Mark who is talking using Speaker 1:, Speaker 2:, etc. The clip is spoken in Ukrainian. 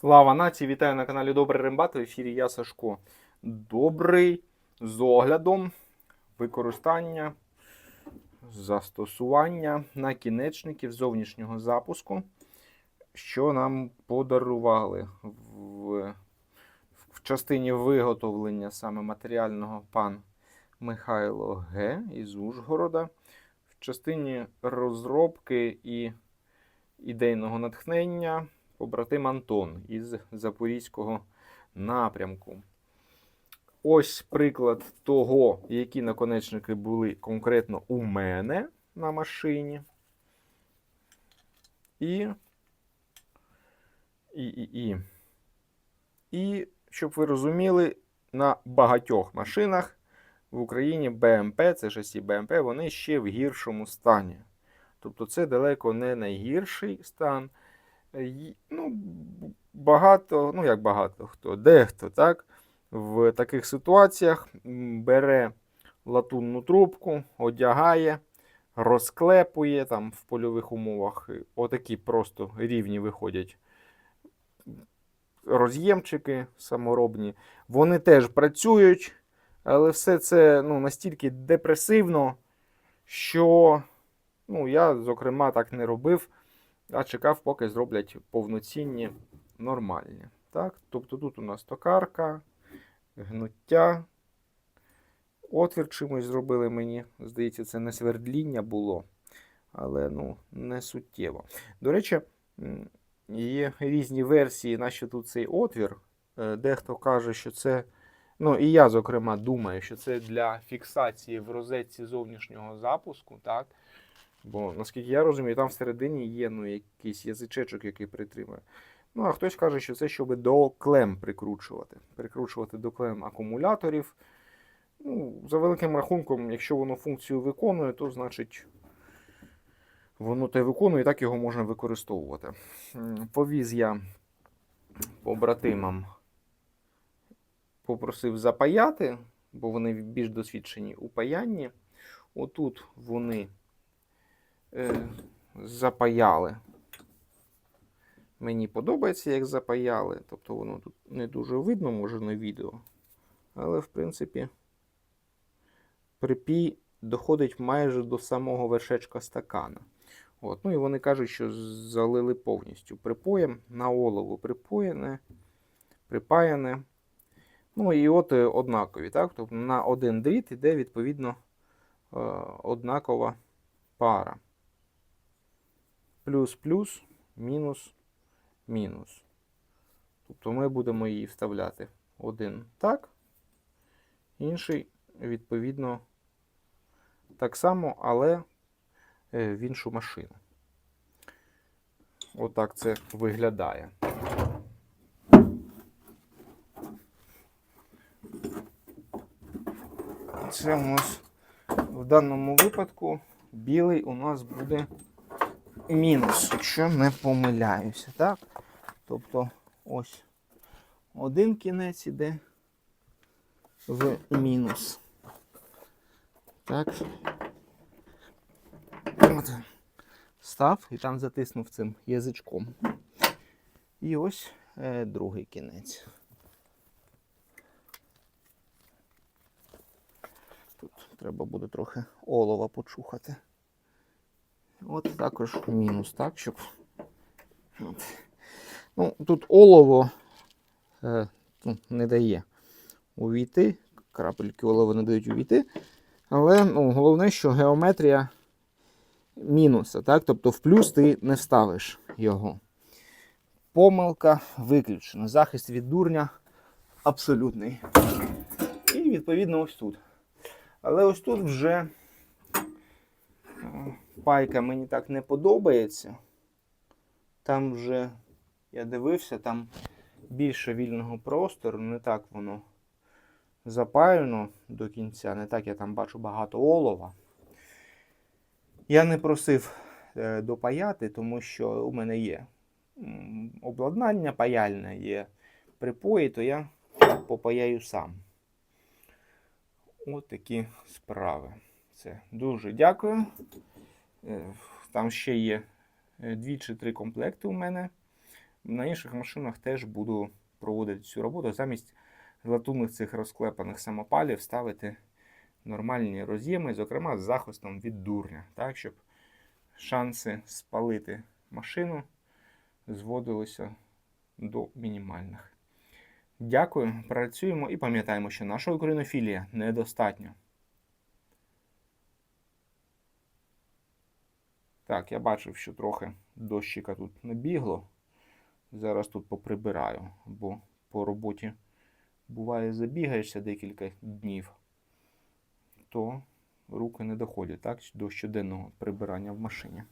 Speaker 1: Слава нації! Вітаю на каналі Добрий Рембат. В ефірі я Сашко. Добрий з оглядом використання, застосування накінечників зовнішнього запуску, що нам подарували в, в частині виготовлення саме матеріального пан Михайло Г. із Ужгорода. В частині розробки і ідейного натхнення побратим Антон із Запорізького напрямку. Ось приклад того, які наконечники були конкретно у мене на машині. І. І, і, і. І, щоб ви розуміли, на багатьох машинах в Україні БМП, це шасі БМП, вони ще в гіршому стані. Тобто це далеко не найгірший стан. Й- Ну, багато, ну як багато хто, дехто так, в таких ситуаціях бере латунну трубку, одягає, розклепує там в польових умовах. Отакі просто рівні виходять роз'ємчики саморобні. Вони теж працюють, але все це ну, настільки депресивно, що ну, я, зокрема, так не робив а чекав, поки зроблять повноцінні нормальні. Так? Тобто тут у нас токарка, гнуття. Отвір чимось зробили мені. Здається, це не свердління було, але ну, не суттєво. До речі, є різні версії, на тут цей отвір. Е, Дехто каже, що це. Ну, і я, зокрема, думаю, що це для фіксації в розетці зовнішнього запуску, так? Бо, наскільки я розумію, там всередині є ну, якийсь язичечок, який притримує. Ну, а хтось каже, що це щоб до клем прикручувати. Прикручувати до клем акумуляторів. Ну, за великим рахунком, якщо воно функцію виконує, то значить воно те виконує, і так його можна використовувати. Повіз я побратимам, попросив запаяти, бо вони більш досвідчені у паянні. Отут вони е, запаяли. Мені подобається, як запаяли. Тобто воно тут не дуже видно, може на відео. Але, в принципі, припій доходить майже до самого вершечка стакана. От. Ну і вони кажуть, що залили повністю припоєм на олово припоєне, припаяне. Ну і от е, однакові. Так? Тобто на один дріт іде відповідно е, однакова пара плюс-плюс, мінус, мінус. Тобто ми будемо її вставляти один так, інший, відповідно, так само, але е, в іншу машину. Отак це виглядає. Це у нас в даному випадку білий у нас буде мінус, якщо не помиляюся. Так? Тобто ось один кінець іде в мінус. Так. От. Став і там затиснув цим язичком. І ось е, другий кінець. Тут треба буде трохи олова почухати. От також мінус, так, щоб. От. Ну, тут олово е, ну, не дає увійти. Крапельки олова не дають увійти. Але ну, головне, що геометрія мінуса, так? Тобто в плюс ти не вставиш його. Помилка виключена. Захист від дурня абсолютний. І відповідно ось тут. Але ось тут вже е, пайка мені так не подобається. Там вже я дивився, там більше вільного простору, не так воно запаяно до кінця, не так я там бачу багато олова. Я не просив е, допаяти, тому що у мене є обладнання паяльне, є припої, то я попаяю сам. От такі справи. Це дуже дякую. Е, Там ще є е, дві чи три комплекти у мене На інших машинах теж буду проводити цю роботу. Замість латунних цих розклепаних самопалів ставити нормальні роз'єми, зокрема з захистом від дурня, так, щоб шанси спалити машину зводилися до мінімальних. Дякую, працюємо і пам'ятаємо, що наша українофілія недостатньо. Так, я бачив, що трохи дощика тут набігло. Зараз тут поприбираю, бо по роботі буває забігаєшся декілька днів, то руки не доходять так, до щоденного прибирання в машині.